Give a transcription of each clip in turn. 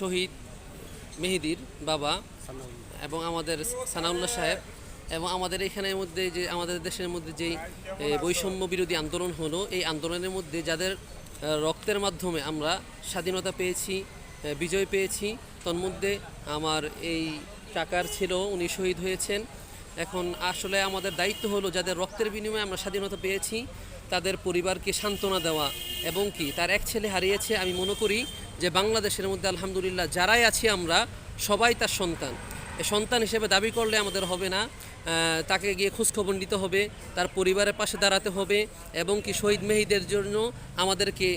শহীদ মেহেদির বাবা এবং আমাদের সানাউল্লাহ সাহেব এবং আমাদের এখানের মধ্যে যে, আমাদের দেশের মধ্যে যেই বৈষম্য বিরোধী আন্দোলন হলো, এই আন্দোলনের মধ্যে যাদের রক্তের মাধ্যমে আমরা স্বাধীনতা পেয়েছি বিজয় পেয়েছি, তন্মধ্যে আমার এই টাকার ছিল, উনি শহীদ হয়েছেন। এখন আসলে আমাদের দায়িত্ব হলো যাদের রক্তের বিনিময়ে আমরা স্বাধীনতা পেয়েছি, তাদের পরিবারকে সান্ত্বনা দেওয়া এবং কি, তার এক ছেলে হারিয়েছে, আমি মনে করি যে বাংলাদেশের মধ্যে আলহামদুলিল্লাহ যারাই আছি আমরা, সবাই তার সন্তান। সন্তান হিসেবে দাবি করলে আমাদের হবে না তাকে গিয়ে খোঁজখবর নিতে হবে, তার পরিবারের পাশে দাঁড়াতে হবে এবং কি শহীদ মেহিদের জন্য আমাদেরকে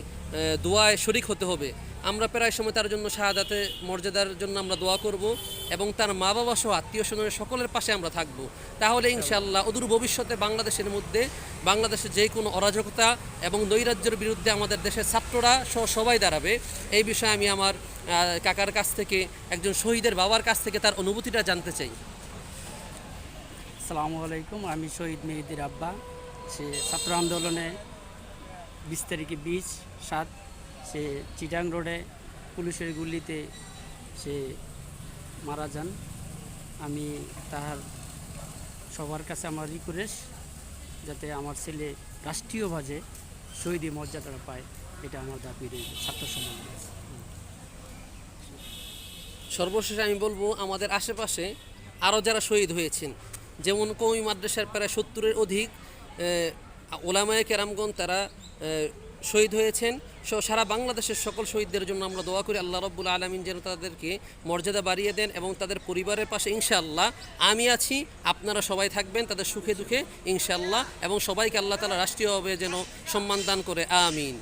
দোয়ায় শরিক হতে হবে। আমরা প্রায় সময় তার জন্য শাহাদাতে, মর্যাদার জন্য আমরা দোয়া করব এবং তার মা বাবা সহ আত্মীয় স্বজনের সকলের পাশে আমরা থাকব। তাহলে ইনশাল্লাহ অদূর ভবিষ্যতে বাংলাদেশের মধ্যে, বাংলাদেশের যে কোনো অরাজকতা এবং নৈরাজ্যের বিরুদ্ধে আমাদের দেশের ছাত্ররা সহ সবাই দাঁড়াবে। এই বিষয়ে আমি আমার কাকার কাছ থেকে, একজন শহীদের বাবার কাছ থেকে তার অনুভূতিটা জানতে চাই। আসসালামু আলাইকুম, আমি শহীদ মেহেদির আব্বা। সে ছাত্র আন্দোলনে বিশ তারিখে বিশ, সাত সে চিটাং রোডে পুলিশের গুলিতে সে মারা যান। আমি তাহার সবার কাছে আমার রিকোয়েস্ট যাতে আমার ছেলে রাষ্ট্রীয়ভাবে শহীদি মর্যাদাটা পায়, এটা আমার দাবি রয়েছে ছাত্র সমাজ সর্বশেষ আমি বলব, আমাদের আশেপাশে আরও যারা শহীদ হয়েছেন, যেমন কৌমি মাদ্রাসার প্রায় সত্তরের অধিক ওলামায় কেরামগণ, তারা শহীদ হয়েছেন। সারা বাংলাদেশের সকল শহীদদের জন্য আমরা দোয়া করি, আল্লাহ রব্বুল আলমিন যেন তাদেরকে মর্যাদা বাড়িয়ে দেন এবং তাদের পরিবারের পাশে ইনশাআল্লাহ আমি আছি, আপনারা সবাই থাকবেন তাদের সুখে দুঃখে ইনশাআল্লাহ এবং সবাইকে আল্লাহ তালা রাষ্ট্রীয়ভাবে যেন সম্মান দান করে, আমিন।